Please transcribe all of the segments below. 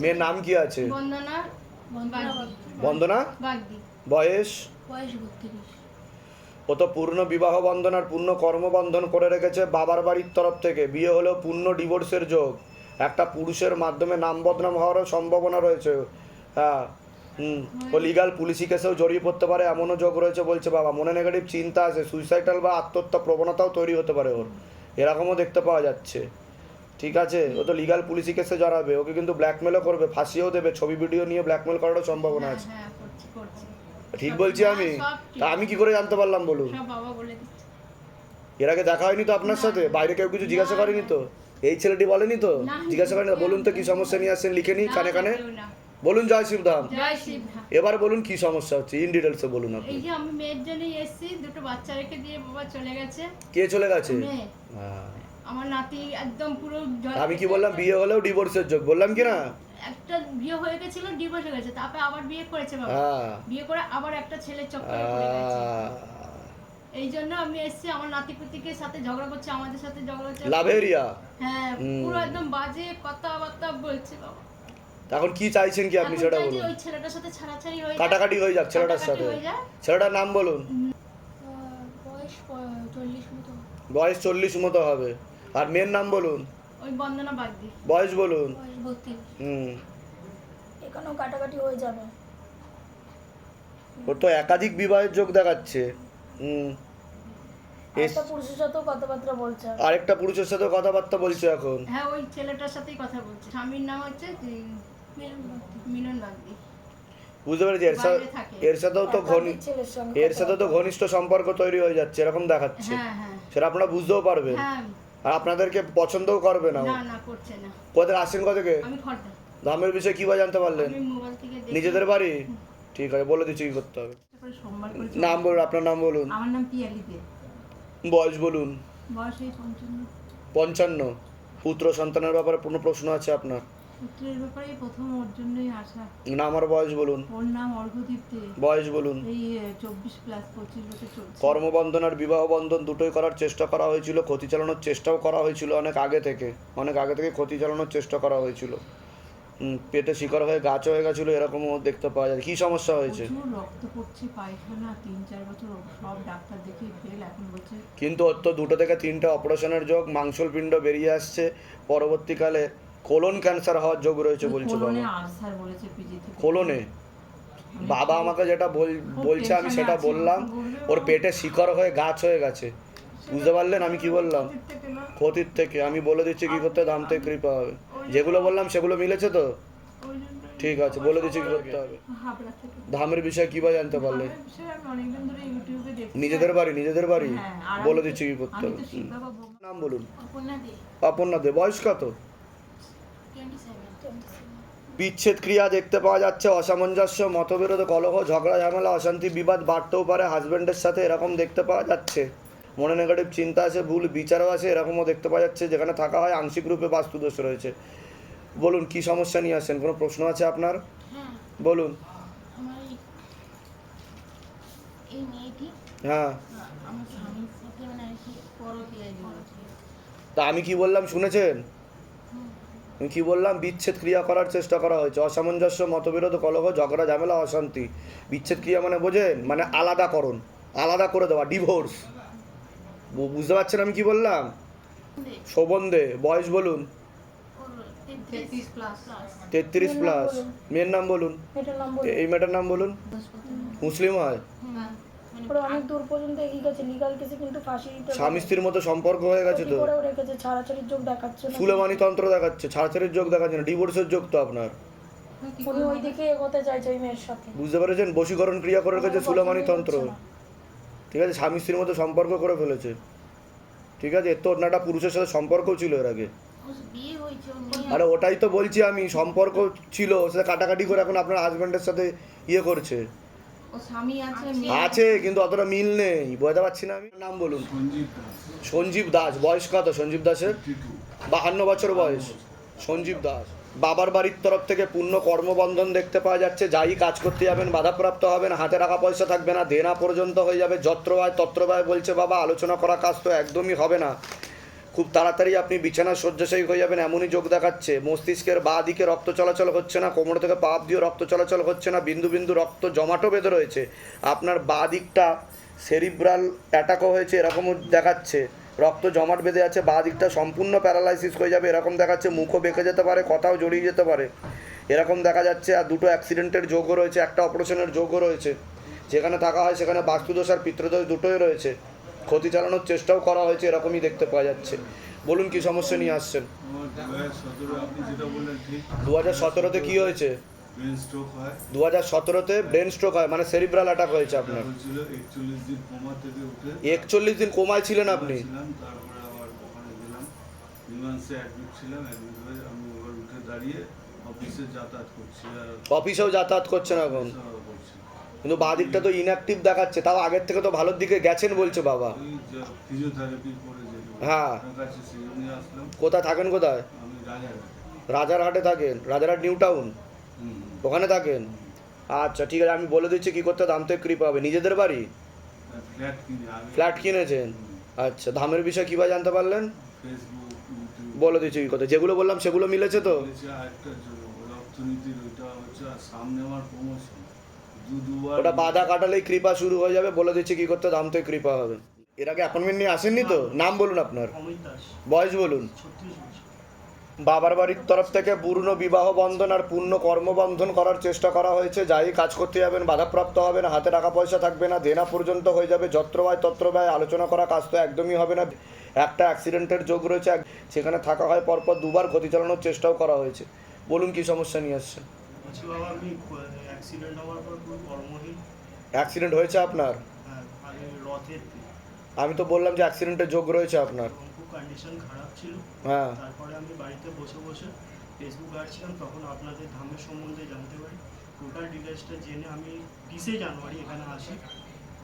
মেয়ের নাম কি আছে? বন্দনা বন্দনা বাগদি। বন্দনা? বাগদি। বয়স? বয়স ও তো পূর্ণ বিবাহ বন্ধন আর পূর্ণ কর্মবন্ধন করে রেখেছে বাবার বাড়ির তরফ থেকে। বিয়ে হলেও পূর্ণ ডিভোর্সের যোগ। একটা পুরুষের মাধ্যমে নাম বদনাম হওয়ারও সম্ভাবনা রয়েছে। হ্যাঁ হুম। ও লিগাল পুলিশি কেসেও জড়িয়ে পড়তে পারে এমনও যোগ রয়েছে বলছে বাবা। মনে নেগেটিভ চিন্তা আছে সুইসাইডাল বা আত্মহত্যা প্রবণতাও তৈরি হতে পারে ওর। এরকমও দেখতে পাওয়া যাচ্ছে। ঠিক আছে ও তো লিগাল পুলিশি কেসে জড়াবে ওকে কিন্তু ব্ল্যাকমেলও করবে ফাঁসিও দেবে ছবি ভিডিও নিয়ে ব্ল্যাকমেল করারও সম্ভাবনা আছে। হ্যাঁ করছি ঠিক বলছি আমি? তা আমি কি করে জানতে পারলাম বলুন? এর আগে দেখা হয়নি তো আপনার সাথে? বাইরে কেউ কিছু জিজ্ঞাসা করেনি তো? এই ছেলেটি বলেনি তো? জিজ্ঞাসা করেনি? বলুন তো কি সমস্যা নিয়ে আসছেন লিখে নিই কানে কানে? বলুন জয় শিবধাম এবার বলুন কি সমস্যা হচ্ছে? ইন ডিটেলসে বলুন আপনি। এই যে আমি মেয়ের জন্যই এসেছি দুটো বাচ্চা রেখে দিয়ে বাবা চলে গেছে। কে চলে গেছে? হ্যাঁ। আমার নাতি একদম পুরো আমি কি বললাম বিয়ে হলেও ডিভোর্সের যোগ? বললাম কি না? একটা বিয়ে হয়ে গেছিল ডিভোর্স হয়ে গেছে। তারপরে আবার বিয়ে করেছে বাবা। হ্যাঁ। বিয়ে করে আবার একটা ছেলে চক্করে পড়ে গেছে। এই জন্য আমি এসেছি আমার নাতি পুতিকে সাথে ঝগড়া করছে আমাদের সাথে ঝগড়া করছে লাভেরিয়া? হ্যাঁ পুরো একদম বাজে কথাবার্তা বলছে বাবা। এখন কি চাইছেন কি আপনি সেটা বলুন। ওই ছেলেটার সাথে ছাড়াছাড়ি হয়ে কাটাকাটি হয়ে যাক ছেলেটার সাথে। হয়ে ছেলেটার নাম বলুন। বয়স চল্লিশ মতো। বয়স চল্লিশ মতো হবে। আর মেয়ের নাম বলুন? ওই বন্দনা বাগদি। বয়স বলুন? হুম। এখানেও কাটাকাটি হয়ে যাবে। ওর তো একাধিক বিবাহের যোগ দেখাচ্ছে। হুম। একটা পুরুষের সাথেও কথাবার্তা বলছে। আরেকটা পুরুষের সাথে কথাবার্তা বলছে এখন? হ্যাঁ ওই ছেলেটার সাথেই কথা বলছে। স্বামীর নাম হচ্ছে মিলন বাগদি। বুঝতে পেরেছি এর সাথে এর সাথেও তো ঘনি একাধিক ছেলের সঙ্গে এর সাথে তো ঘনিষ্ঠ সম্পর্ক তৈরি হয়ে যাচ্ছে এরকম দেখাচ্ছে। হ্যাঁ হ্যাঁ। সেটা আপনারা বুঝতেও পারবেন। হ্যাঁ। আর আপনাদেরকে পছন্দও করবে না। না না করছে না। কোথায় আসছেন কোথেকে আমি খড়দা। দামের বিষয়ে কীভাবে জানতে পারলেন? আমি মোবাইল থেকে দেখে। নিজেদের বাড়ি? ঠিক আছে বলে দিচ্ছি কি করতে হবে। তারপরে সোমবার করে নাম বলুন আপনার নাম বলুন। আমার নাম পিয়ালি দে। বয়স বলুন। বয়স পঞ্চান্ন। পুত্র সন্তানের ব্যাপারে কোনো প্রশ্ন আছে আপনার? পুত্রের ব্যাপারে প্রথম ওর জন্যই আসা। না আমার বয়স বলুন। ওর নাম অর্ঘদীপ দে। বয়স বলুন। এই চব্বিশ প্লাস পঁচিশ বছর চলছে। কর্মবন্ধন আর বিবাহ বন্ধন দুটোই করার চেষ্টা করা হয়েছিল ক্ষতি চালানোর চেষ্টাও করা হয়েছিল অনেক আগে থেকে। অনেক আগে থেকে ক্ষতি চালানোর চেষ্টা করা হয়েছিল। পেটে শিকার হয়ে গাছ হয়ে গেছিল এরকমও দেখতে পাওয়া যায়। কী সমস্যা হয়েছে? রক্ত পড়ছে পায়খানা তিন চার বছর সব ডাক্তার দেখিয়ে ফেল এখন বলছে কিন্তু ওর তো দুটো থেকে তিনটে অপারেশনের যোগ মাংসলপিণ্ড বেরিয়ে আসছে। পরবর্তীকালে কোলন ক্যান্সার হওয়ার যোগ রয়েছে বলছে বাবা। কোলনে বাবা আমাকে যেটা বল- বলছে আমি সেটা বললাম। ওর পেটে শিকড় হয়ে গাছ হয়ে গেছে। বুঝতে পারলেন? আমি কি বললাম? ক্ষতির থেকে আমি বলে দিচ্ছি কি করতে দাম থেকে কৃপা হবে। যেগুলো বললাম সেগুলো মিলেছে তো? ঠিক আছে বলে দিচ্ছি কি করতে হবে। ধামের বিষয়ে কীভাবে জানতে পারলে? নিজেদের বাড়ি নিজেদের বাড়ি? হ্যাঁ, বলে দিচ্ছি কি করতে হবে? নাম বলুন। অপর্ণা দে। বয়স কত? বিচ্ছেদ ক্রিয়া দেখতে পাওয়া যাচ্ছে অসামঞ্জস্য মতবিরোধ কলহ ঝগড়া ঝামেলা অশান্তি বিবাদ বাড়তেও পারে হাজব্যান্ডের সাথে এরকম দেখতে পাওয়া যাচ্ছে। মনে নেগেটিভ চিন্তা আছে ভুল বিচারও আছে এরকমও দেখতে পাওয়া যাচ্ছে যেখানে থাকা হয় আংশিক রূপে বাস্তুদোষ রয়েছে। বলুন কি সমস্যা নিয়ে আসেন কোনো প্রশ্ন আছে আপনার? হ্যাঁ। বলুন। হ্যাঁ। জড়িত। তা আমি কি বললাম শুনেছেন? কি বললাম? বিচ্ছেদ ক্রিয়া করার চেষ্টা করা হয়েছে। অসামঞ্জস্য মতবিরোধ কলহ ঝগড়া ঝামেলা অশান্তি। বিচ্ছেদ ক্রিয়া মানে বোঝেন? মানে আলাদাকরণ আলাদা করে দেওয়া ডিভোর্স বুঝতে পারছেন আমি কি বললাম? দে বয়স বলুন। তেত্রিশ প্লাস মেয়ের নাম বলুন। এই মেয়েটার নাম বলুন? মুসলিম। হয়। ওরা অনেক দূর পর্যন্ত এগিয়ে গেছে লিগাল কেসে কিন্তু ফাঁসি দিতে স্বামী স্ত্রীর মতো সম্পর্ক হয়ে গেছে তো? করেও রেখেছে ছাড়াছাড়ির যোগ দেখাচ্ছে না। সুলেমানি তন্ত্র দেখাচ্ছে ছাড়াছাড়ির যোগ দেখাচ্ছে না ডিভোর্সের যোগ তো আপনার। উনি ওই দিকে এগোতে চাইছে ওই মেয়ের সাথে। বুঝতে পেরেছেন? বশীকরণ ক্রিয়া করে রেখেছে ওনার সুলেমানি পছন্দই তন্ত্র হচ্ছে না। ঠিক আছে স্বামী স্ত্রীর মতো সম্পর্ক করে ফেলেছে। ঠিক আছে এর তো অন্য একটা পুরুষের সাথে সম্পর্কও ছিল এর আগে। ওর বিয়ে হয়েছে ওর মেয়ে আরে ওটাই তো বলছি আমি সম্পর্ক ছিল সেটা কাটাকাটি করে এখন আপনার হাজব্যান্ডের সাথে ইয়ে করছে। আছে কিন্তু অতটা মিল নেই বোঝাতে পারছি না আমি। নাম বলুন। সঞ্জীব দাস। বয়স কত সঞ্জীব দাসের? বাহান্ন বছর বয়স। সঞ্জীব দাস বাবার বাড়ির তরফ থেকে পূর্ণ কর্মবন্ধন দেখতে পাওয়া যাচ্ছে যাই কাজ করতে যাবেন বাধাপ্রাপ্ত হবেন হাতে টাকা পয়সা থাকবে না দেনা পর্যন্ত হয়ে যাবে যত্র ব্যয় তত্র বলছে বাবা আলোচনা করা কাজ তো একদমই হবে না। খুব তাড়াতাড়ি আপনি বিছানা শয্যাশায়ী হয়ে যাবেন, এমনই যোগ দেখাচ্ছে। মস্তিষ্কের বাঁ দিকে রক্ত চলাচল হচ্ছে না, কোমর থেকে পাপ দিয়ে রক্ত চলাচল হচ্ছে না, বিন্দু বিন্দু রক্ত জমাটো বেঁধে রয়েছে। আপনার বাঁ দিকটা সেরিব্রাল অ্যাটাকও হয়েছে, এরকমও দেখাচ্ছে। রক্ত জমাট বেঁধে আছে, বাঁ দিকটা সম্পূর্ণ প্যারালাইসিস হয়ে যাবে, এরকম দেখাচ্ছে, মুখও বেঁকে যেতে পারে, কথাও জড়িয়ে যেতে পারে। এরকম দেখা যাচ্ছে, আর দুটো অ্যাক্সিডেন্টের যোগও রয়েছে, একটা অপারেশনের যোগও রয়েছে। যেখানে থাকা হয় সেখানে বাস্তুদোষ আর পিতৃদোষ দুটোই রয়েছে। ক্ষতি চালানোর চেষ্টাও করা হয়েছে এরকমই দেখতে পাওয়া যাচ্ছে। বলুন কি সমস্যা নিয়ে আসছেন? দু হাজার সতেরোতে কী হয়েছে? দু হাজার সতেরোতে ব্রেন স্ট্রোক হয় মানে সেরিব্রাল অ্যাটাক হয়েছে আপনার। একচল্লিশ দিন কোমায় ছিলেন আপনি? অফিসেও যাতায়াত করছেন এখন? কিন্তু বাঁ দিকটা তো ইনঅ্যাক্টিভ দেখাচ্ছে তাও আগের থেকে তো ভালোর দিকে গেছেন বলছে বাবা। হ্যাঁ। কোথায় থাকেন কোথায়? রাজারহাটে। থাকেন রাজারহাট নিউ টাউন? ওখানে থাকেন? আচ্ছা ঠিক আছে আমি বলে দিচ্ছি কি করতে দাম থেকে কৃপা হবে। নিজেদের বাড়ি? ফ্ল্যাট কিনেছেন? আচ্ছা দামের বিষয়ে কীভাবে জানতে পারলেন? বলে দিচ্ছি কি কথা যেগুলো বললাম সেগুলো মিলেছে তো? ওটা বাধা কাটালেই কৃপা শুরু হয়ে যাবে বলে দিচ্ছি কি করতে দাম থেকে কৃপা হবে। এর আগে অ্যাপয়েন্টমেন্ট নিয়ে আসেননি তো? নাম বলুন আপনার। বয়স বলুন। বাবার বাড়ির তরফ থেকে পূর্ণ বিবাহ বন্ধন আর পূর্ণ কর্মবন্ধন করার চেষ্টা করা হয়েছে। যাই কাজ করতে যাবেন বাধাপ্রাপ্ত হবে না হাতে টাকা পয়সা থাকবে না দেনা পর্যন্ত হয়ে যাবে। যত্র ব্যয় তত্র ব্যয় আলোচনা করা কাজ তো একদমই হবে না। একটা অ্যাক্সিডেন্টের যোগ রয়েছে সেখানে থাকা হয় পরপর দুবার গতি চালানোর চেষ্টাও করা হয়েছে। বলুন কি সমস্যা নিয়ে বাবা আমি অ্যাক্সিডেন্ট হওয়ার পর পুরো কর্মহীন। অ্যাক্সিডেন্ট হয়েছে আপনার? হ্যাঁ, আমি রথের আমি তো বললাম যে অ্যাক্সিডেন্টের যোগ রয়েছে আপনার। খুব কন্ডিশন খারাপ ছিল। হ্যাঁ। তারপরে আমি বাড়িতে বসে বসে ফেসবুক ঘাটছিলাম তখন আপনাদের ধামের সম্বন্ধে জানতে পারি। টোটাল ডিটেলসটা জেনে আমি বিশে জানুয়ারি এখানে আসি।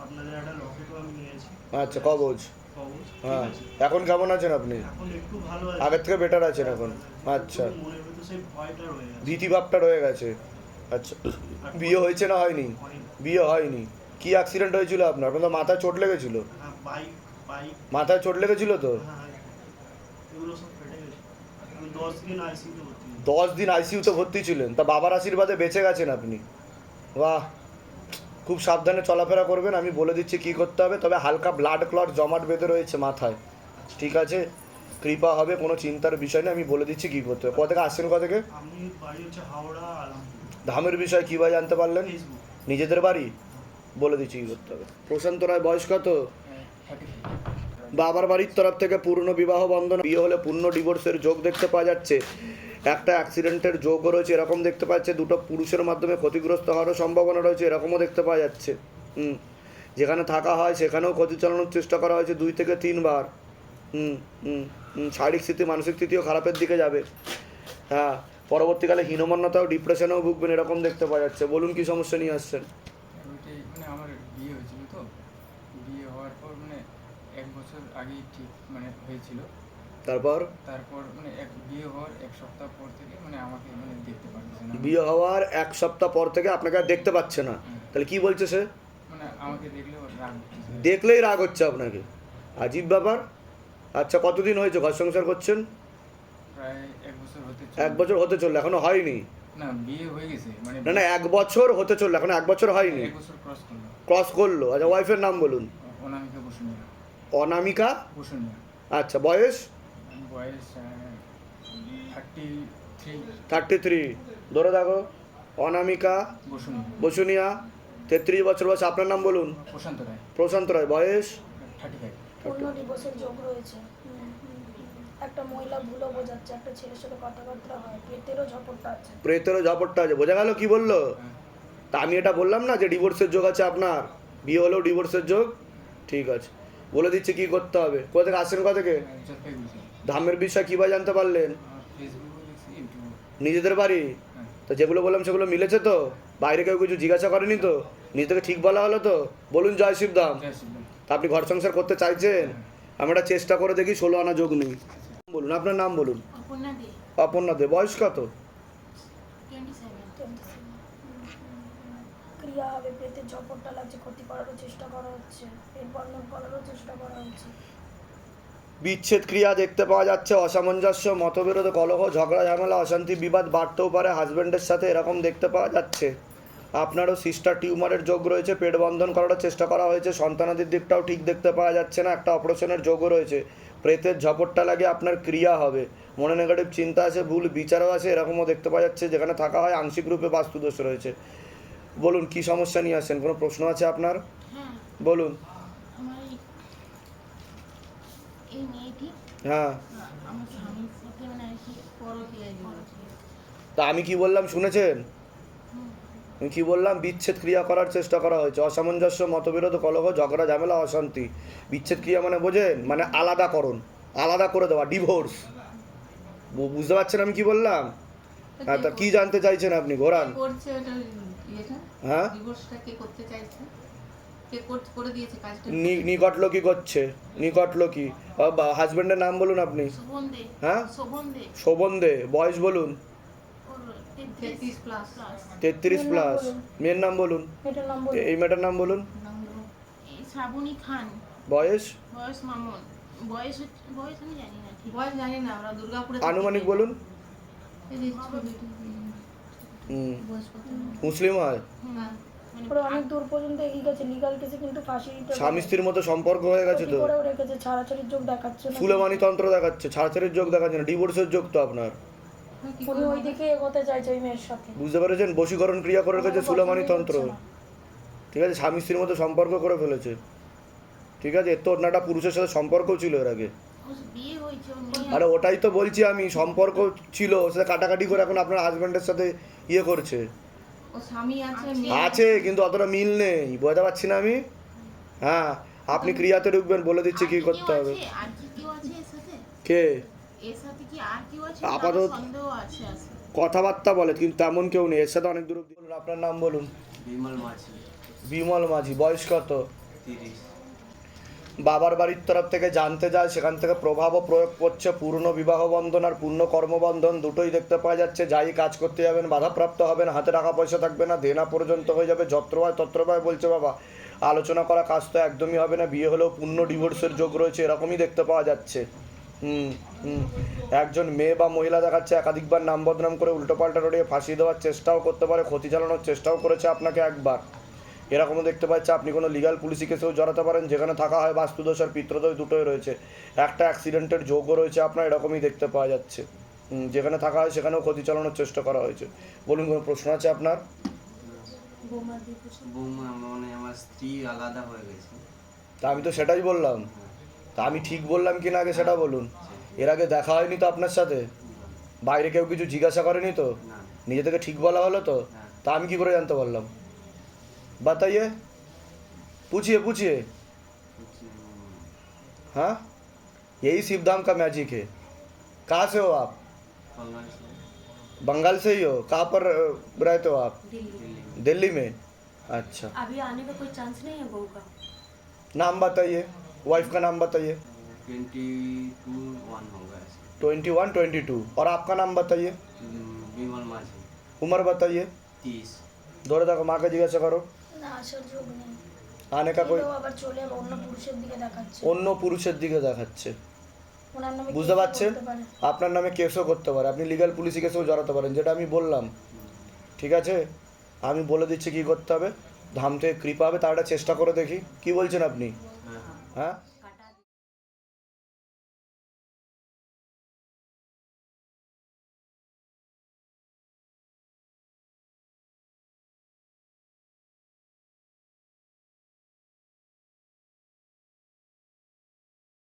আপনাদের একটা লকেটও আমি নিয়েছি। আচ্ছা কবজ? কবচ হ্যাঁ। এখন কেমন আছেন আপনি? এখন একটু ভালো আছে। আগের থেকে বেটার আছেন এখন আচ্ছা। মনের ভিতর সেই ভয়টা রয়ে গেছে। ভীতিভাবটা রয়ে গেছে। আচ্ছা বিয়ে হয়েছে না হয়নি। বিয়ে হয়নি। কি অ্যাক্সিডেন্ট হয়েছিল আপনার? আপনার তো মাথায় চোট লেগেছিল। মাথায় চোট লেগেছিল তো? দশ দিন আইসিউতে ভর্তি ছিলেন। তা বাবার আশীর্বাদে বেঁচে গেছেন আপনি। বাহ! খুব সাবধানে চলাফেরা করবেন, আমি বলে দিচ্ছি কি করতে হবে। তবে হালকা ব্লাড ক্লট জমাট বেঁধে রয়েছে মাথায়। ঠিক আছে? কৃপা হবে, কোনো চিন্তার বিষয় নেই, আমি বলে দিচ্ছি কি করতে হবে। কোথা থেকে আসছেন, কোথা থেকে? হাওড়া ধামের বিষয় কীভাবে জানতে পারলেন? নিজেদের বাড়ি? বলে দিচ্ছি কি করতে হবে। প্রশান্ত রায় বয়স কত? বাবার বাড়ির তরফ থেকে পূর্ণ বিবাহ বন্ধন বিয়ে হলে পূর্ণ ডিভোর্সের যোগ দেখতে পাওয়া যাচ্ছে। একটা অ্যাক্সিডেন্টের যোগও রয়েছে এরকম দেখতে পাচ্ছে দুটো পুরুষের মাধ্যমে ক্ষতিগ্রস্ত হওয়ারও সম্ভাবনা রয়েছে এরকমও দেখতে পাওয়া যাচ্ছে। হুম যেখানে থাকা হয় সেখানেও ক্ষতি চালানোর চেষ্টা করা হয়েছে দুই থেকে তিনবার। হুম হুম হুম শারীরিক স্থিতি মানসিক স্থিতিও খারাপের দিকে যাবে। হ্যাঁ পরবর্তীকালে হীনমন্যতাও ডিপ্রেশনেও ভুগবেন এরকম দেখতে পাওয়া যাচ্ছে। বলুন কি সমস্যা নিয়ে আসছেন? মানে আমার বিয়ে হয়েছিল তো। বিয়ে হওয়ার পর মানে এক বছর আগেই ঠিক মানে হয়েছিল। তারপর? তারপর মানে এক বিয়ে হওয়ার এক সপ্তাহ পর থেকে মানে আমাকে মানে দেখতে পারতেছে না। বিয়ে হওয়ার এক সপ্তাহ পর থেকে আপনাকে আর দেখতে পাচ্ছে না। তাহলে কি বলছে সে? মানে আমাকে দেখলে রাগ দেখলেই রাগ হচ্ছে আপনাকে। আজীব ব্যাপার। আচ্ছা কতদিন হয়েছে? ঘর সংসার করছেন? প্রায় এক বছর হতে চলল। এখনও হয়নি। না বিয়ে হয়ে গেছে মানে না না এক বছর হতে চলল এখন এক বছর হয়নি। ক্রস করল। আচ্ছা ওয়াইফের নাম বলুন। অনামিকা বসুনিয়া অনামিকা? বসুনিয়া আচ্ছা বয়স? বয়স থার্টি থ্রি থার্টি থ্রি ধরে দেখো অনামিকা বসুনিয়া বসুনিয়া তেত্রিশ বছর বয়স আপনার নাম বলুন। প্রশান্ত রায়। প্রশান্ত রায় বয়স? থার্টি ফাইভ পূর্ণ দিবসের যোগ রয়েছে হুম, হুম, হুম। একটা মহিলা ভুলও বোঝাচ্ছে একটা ছেলের সাথে কথাবার্তা হয় পেটেরও ঝপটটা আছে। প্রেতেরও ঝাপটটা আছে বোঝা গেল কি বলল? তা আমি এটা বললাম না যে ডিভোর্সের যোগ আছে আপনার বিয়ে হলেও ডিভোর্সের যোগ ঠিক আছে। বলে দিচ্ছি কি করতে হবে? কোথা থেকে আসেন কোথা থেকে? ধামের বিষয় কীভাবে জানতে পারলেন? ফেসবুকে দেখছি ইউটিউবে নিজেদের বাড়ি? হ্যাঁ। তো যেগুলো বললাম সেগুলো মিলেছে তো? বাইরে কেউ কিছু জিজ্ঞাসা করেনি তো? নিজে থেকে ঠিক বলা হলো তো? বলুন জয় শিবধাম তা আপনি ঘর সংসার করতে চাইছেন? আমি একটা চেষ্টা করে দেখি ষোলো আনা যোগ নেই। বলুন আপনার নাম বলুন। অপর্ণা দে। বয়স কত? ক্রিয়া হবে পেটের ঝপটটা লাগছে ক্ষতি করারও চেষ্টা করা হচ্ছে পেট বন্ধন করারও চেষ্টা করা হচ্ছে। বিচ্ছেদ ক্রিয়া দেখতে পাওয়া যাচ্ছে অসামঞ্জস্য মতবিরোধ কলহ ঝগড়া ঝামেলা অশান্তি বিবাদ বাড়তেও পারে হাজব্যান্ডের সাথে এরকম দেখতে পাওয়া যাচ্ছে। আপনারও সিস্টার টিউমারের যোগ রয়েছে পেট বন্ধন করার চেষ্টা করা হয়েছে সন্তানাদির দিকটাও ঠিক দেখতে পাওয়া যাচ্ছে না একটা অপারেশনের যোগও রয়েছে। প্রেতের ঝপটটা লাগে আপনার ক্রিয়া হবে। মনে নেগেটিভ চিন্তা আছে ভুল বিচারও আছে এরকমও দেখতে পাওয়া যাচ্ছে যেখানে থাকা হয় আংশিক রূপে বাস্তুদোষ রয়েছে। বলুন কি সমস্যা নিয়ে আসেন কোনো প্রশ্ন আছে আপনার? হ্যাঁ। বলুন। হ্যাঁ। সাথে মানে তা আমি কি বললাম শুনেছেন? কি বললাম? বিচ্ছেদ ক্রিয়া করার চেষ্টা করা হয়েছে। অসামঞ্জস্য মতবিরোধ কলহ ঝগড়া ঝামেলা অশান্তি। বিচ্ছেদ ক্রিয়া মানে বোঝেন? মানে আলাদাকরণ আলাদা করে দেওয়া ডিভোর্স বুঝতে পারছেন আমি কি বললাম? হ্যাঁ তা কি জানতে চাইছেন আপনি? ঘোরান। হ্যাঁ? ডিভোর্সটা কে করতে চাইছে? কে কর- করে দিয়েছে কাজটা? নি- নিকটলোকি করছে। নিকটলোকি হাজবেন্ডের নাম বলুন আপনি। হ্যাঁ? শোভন দে। বয়স বলুন। তেত্রিশ প্লাস মেয়ের নাম বলুন। এই মেয়েটার নাম বলুন। এই শ্রাবণী খান। বয়স? বয়স মামন। বয়স বয়স আমি জানি না ঠিক। বয়স জানি না ওরা দুর্গাপুরে আনুমানিক বলুন? মুসলিম হয়? হুম, মানে অনেক দূর পর্যন্ত এগিয়ে গেছে লিগাল কেসে কিন্তু ফাঁসি স্বামী স্ত্রীর মতো সম্পর্ক হয়ে গেছে তো। রেখেছে ছাড়াছাড়ির যোগ দেখাচ্ছে না। সুলেমানি তন্ত্র দেখাচ্ছে ছাড়াছাড়ির যোগ দেখাচ্ছে না ডিভোর্সের যোগ তো আপনার। হ্যাঁ, উনি ওই দিকে এগোতে চাইছে ওই মেয়ের সাথে। বুঝতে পেরেছেন? বশীকরণ ক্রিয়া করে রেখেছে সুলেমানি তন্ত্র। ঠিক আছে স্বামী স্ত্রীর মতো সম্পর্ক করে ফেলেছে। ঠিক আছে এর তো অন্য একটা পুরুষের সাথে সম্পর্কও ছিল এর আগে। আরে ওটাই তো বলছি আমি সম্পর্ক ছিল ওর সাথে কাটাকাটি করে এখন আপনার হাজব্যান্ডের সাথে ইয়ে করছে। আছে কিন্তু অতটা মিল নেই বোঝাতে পারছি না আমি? হ্যাঁ আপনি ক্রিয়াতে ঢুকবেন বলে দিচ্ছি কি করতে হবে। কি? এর সাথে কে এর সাথে কি আর কেউ আছে? আপাতত- সন্দেহ আছে আছে কথাবার্তা বলে কিন্তু তেমন কেউ নেই। এর সাথে অনেক দূর অব্দি- বলুন আপনার নাম বলুন। বিমল মাঝি। বিমল মাঝি বয়স কত? তিরিশ। বাবার বাড়ির তরফ থেকে জানতে যায় সেখান থেকে প্রভাবও প্রয়োগ করছে পূর্ণ বিবাহ বন্ধন আর পূর্ণ কর্মবন্ধন দুটোই দেখতে পাওয়া যাচ্ছে। যাই কাজ করতে যাবেন বাধাপ্রাপ্ত হবেন হাতে টাকা পয়সা থাকবে না দেনা পর্যন্ত হয়ে যাবে যত্র হয় তত্র বলছে বাবা। আলোচনা করা কাজ তো একদমই হবে না বিয়ে হলেও পূর্ণ ডিভোর্সের যোগ রয়েছে এরকমই দেখতে পাওয়া যাচ্ছে। একজন মেয়ে বা মহিলা দেখাচ্ছে একাধিকবার নাম বদনাম করে উল্টোপাল্টা রড়িয়ে ফাঁসিয়ে দেওয়ার চেষ্টাও করতে পারে ক্ষতি চালানোর চেষ্টাও করেছে আপনাকে একবার। এরকমও দেখতে পাচ্ছে আপনি কোনো লিগাল পুলিশি কেসেও জড়াতে পারেন যেখানে থাকা হয় বাস্তুদোষ আর পিত্রদোষ দুটোই রয়েছে। একটা অ্যাক্সিডেন্টের যোগও রয়েছে আপনার এরকমই দেখতে পাওয়া যাচ্ছে। হুম, যেখানে থাকা হয় সেখানেও ক্ষতি চালানোর চেষ্টা করা হয়েছে। বলুন কোনো প্রশ্ন আছে আপনার? মানে আমার স্ত্রী আলাদা হয়ে গেছে। তা আমি তো সেটাই বললাম। তা আমি ঠিক বললাম কি না আগে সেটা বলুন এর আগে দেখা হয়নি তো আপনার সাথে বাইরে কেউ কিছু জিজ্ঞাসা করেনি তো না নিজে থেকে ঠিক বলা হলো তো হ্যাঁ। তা আমি কি করে জানতে পারলাম बताइए पूछिए पूछिए हाँ यही शिवधाम का मैजिक है कहाँ से हो आप बंगाल से बंगाल से ही हो कहाँ पर अ, रहते हो आप दिल्ली दिल्ली में अच्छा अभी आने का कोई चांस नहीं है बहू का नाम बताइए वाइफ का नाम बताइए ट्वेंटी टू वन होगा ऐसे ट्वेंटी वन ट्वेंटी टू और आपका नाम बताइए हम्म, विमल माझी उम्र बताइए तीस ধরে দেখো মাকে জিজ্ঞাসা করো না আসার যোগ নেই আনে কা কই এলেও আবার চলে যাবে অন্য পুরুষের দিকে দেখাচ্ছে অন্য পুরুষের দিকে দেখাচ্ছে ওনার নামে বুঝতে কেসও পারছেন করতে পারে। আপনার নামে কেসও করতে পারে আপনি লিগাল পুলিশি কেসেও জড়াতে পারেন যেটা আমি বললাম ঠিক আছে আমি বলে দিচ্ছি কি করতে হবে ধাম থেকে কৃপা হবে তার একটা চেষ্টা করে দেখি কি বলছেন আপনি हाँ হ্যাঁ